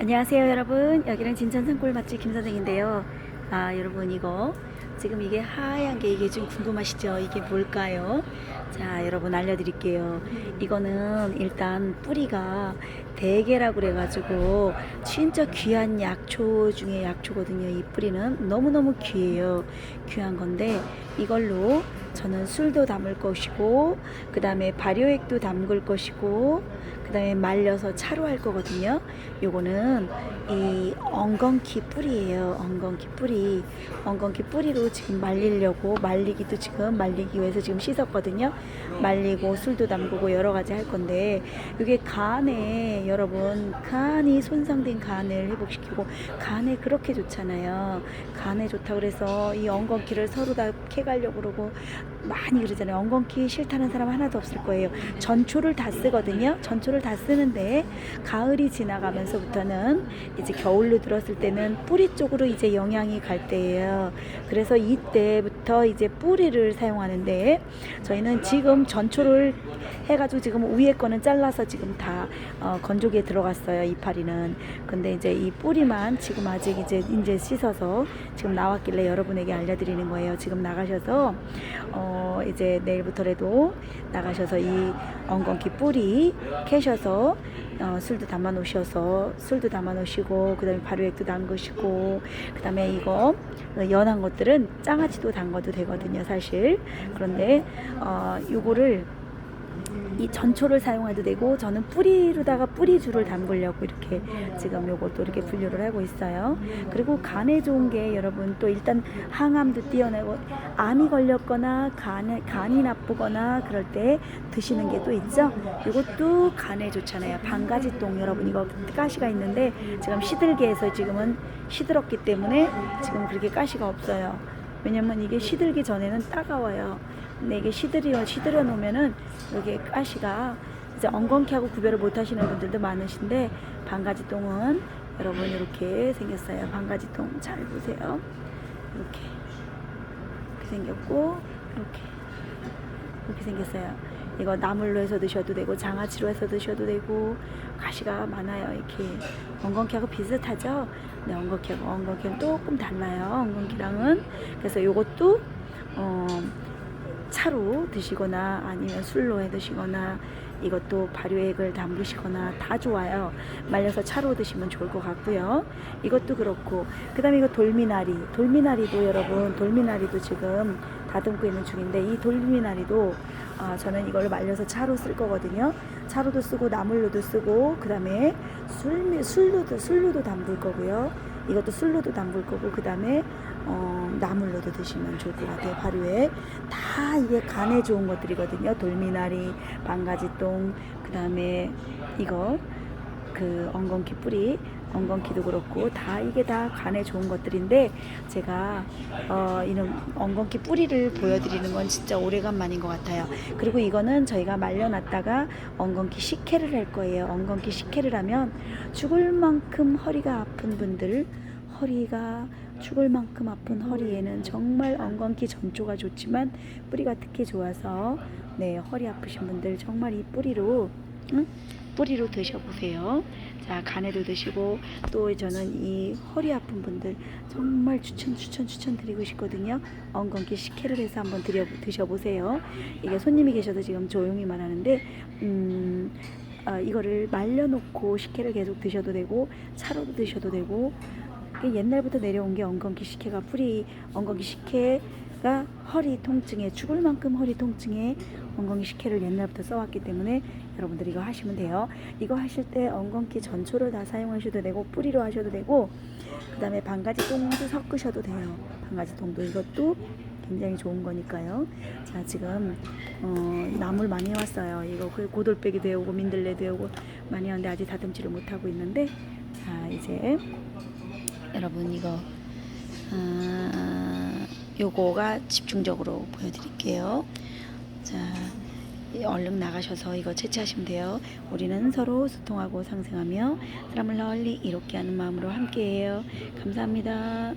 안녕하세요 여러분. 여기는 진천 산골 맛집 김선생인데요. 아 여러분 이거 지금 이게 하얀 게 이게 좀 궁금하시죠? 이게 뭘까요? 자 여러분 알려드릴게요. 이거는 일단 뿌리가 대게라고 그래가지고 진짜 귀한 약초 중에 약초거든요 이 뿌리는. 너무너무 귀해요. 귀한 건데 이걸로 저는 술도 담을 것이고 그 다음에 발효액도 담글 것이고 그 다음에 말려서 차로 할 거거든요. 요거는 이 엉겅퀴 뿌리예요 엉겅퀴 뿌리. 엉겅퀴 뿌리로 지금 말리려고 말리기도 지금 말리기 위해서 지금 씻었거든요. 말리고 술도 담그고 여러 가지 할 건데 이게 간에 여러분 간이 손상된 간을 회복시키고 간에 그렇게 좋잖아요. 간에 좋다 그래서 이 엉겅퀴를 서로 다 캐가려고 그러고 많이 그러잖아요. 엉겅퀴 싫다는 사람 하나도 없을 거예요. 전초를 다 쓰거든요. 전초를 다 쓰는데 가을이 지나가면서부터는 이제 겨울로 들었을 때는 뿌리 쪽으로 이제 영향이 갈 때예요. 그래서 이때부터 이제 뿌리를 사용하는데 저희는 지금 전초를 해가지고 지금 위에 거는 잘라서 지금 다 어, 건조기에 들어갔어요 이파리는. 근데 이제 이 뿌리만 지금 아직 이제 이제 씻어서 지금 나왔길래 여러분에게 알려드리는 거예요. 지금 나가셔서 어 이제 내일부터라도 나가셔서 이 엉겅퀴 뿌리 캐셔서 어, 술도 담아 놓으셔서 술도 담아 놓으시고 그다음에 발효액도 담그시고 그다음에 이거 연한 것들은 장아찌도 담궈도 되거든요 사실. 그런데 어 요거를 이 전초를 사용해도 되고 저는 뿌리로다가 뿌리줄을 담그려고 이렇게 지금 요것도 이렇게 분류를 하고 있어요. 그리고 간에 좋은 게 여러분 또 일단 항암도 뛰어내고 암이 걸렸거나 간에 간이 나쁘거나 그럴 때 드시는 게 또 있죠. 이것도 간에 좋잖아요. 반가지똥 여러분 이거 가시가 있는데 지금 시들게 해서 지금은 시들었기 때문에 지금 그렇게 가시가 없어요. 왜냐면 이게 시들기 전에는 따가워요. 근데 이게 시들여 시들여 놓으면은 여기 가시가 이제 엉겅퀴하고 구별을 못 하시는 분들도 많으신데 반가지 똥은 여러분 이렇게 생겼어요. 반가지 똥 잘 보세요. 이렇게 이렇게 생겼고 이렇게 이렇게 생겼어요. 이거 나물로 해서 드셔도 되고 장아찌로 해서 드셔도 되고 가시가 많아요. 이렇게 엉겅퀴하고 비슷하죠? 네, 엉겅퀴하고 엉겅퀴는 조금 달라요. 엉겅퀴랑은 그래서 이것도 어, 차로 드시거나 아니면 술로 해 드시거나 이것도 발효액을 담그시거나 다 좋아요. 말려서 차로 드시면 좋을 것 같고요. 이것도 그렇고 그다음에 이거 돌미나리 돌미나리도 여러분 돌미나리도 지금 다듬고 있는 중인데 이 돌미나리도 아, 저는 이걸 말려서 차로 쓸 거거든요. 차로도 쓰고 나물로도 쓰고 그 다음에 술 술로도 술로도 담글 거고요. 이것도 술로도 담글 거고 그 다음에 어, 나물로도 드시면 좋을 것 같아요. 발효에 다 이게 간에 좋은 것들이거든요. 돌미나리, 반가지똥, 그 다음에 이거 그 엉겅퀴 뿌리, 엉겅퀴도 그렇고 다 이게 다 간에 좋은 것들인데 제가 어, 이런 엉겅퀴 뿌리를 보여드리는 건 진짜 오래간만인 것 같아요. 그리고 이거는 저희가 말려놨다가 엉겅퀴 식혜를 할 거예요. 엉겅퀴 식혜를 하면 죽을 만큼 허리가 아픈 분들 허리가 죽을 만큼 아픈 허리에는 정말 엉겅퀴 전초가 좋지만 뿌리가 특히 좋아서 네 허리 아프신 분들 정말 이 뿌리로 응? 뿌리로 드셔보세요. 자 간에도 드시고 또 저는 이 허리 아픈 분들 정말 추천 추천 추천 드리고 싶거든요. 엉겅퀴 식혜를 해서 한번 드려 드셔보세요. 이게 손님이 계셔서 지금 조용히만 하는데 음. 아, 이거를 말려놓고 식혜를 계속 드셔도 되고 차로도 드셔도 되고 옛날부터 내려온 게 엉겅퀴 식혜가 뿌리 엉겅퀴 식혜가 허리 통증에 죽을 만큼 허리 통증에 엉겅퀴 식혜를 옛날부터 써왔기 때문에 여러분들 이거 하시면 돼요. 이거 하실 때 엉겅퀴 전초를 다 사용하셔도 되고 뿌리로 하셔도 되고 그 다음에 반가지 똥도 섞으셔도 돼요. 반가지 똥도 이것도 굉장히 좋은 거니까요. 자 지금 어, 나물 많이 왔어요. 이거 그 고돌빼기 되오고 민들레 되오고 많이 왔는데 아직 다듬지를 못하고 있는데 자 이제 여러분 이거 아, 요거가 집중적으로 보여드릴게요. 자이 얼른 나가셔서 이거 채취하시면 돼요. 우리는 서로 소통하고 상생하며 사람을 널리 이롭게 하는 마음으로 함께해요. 감사합니다.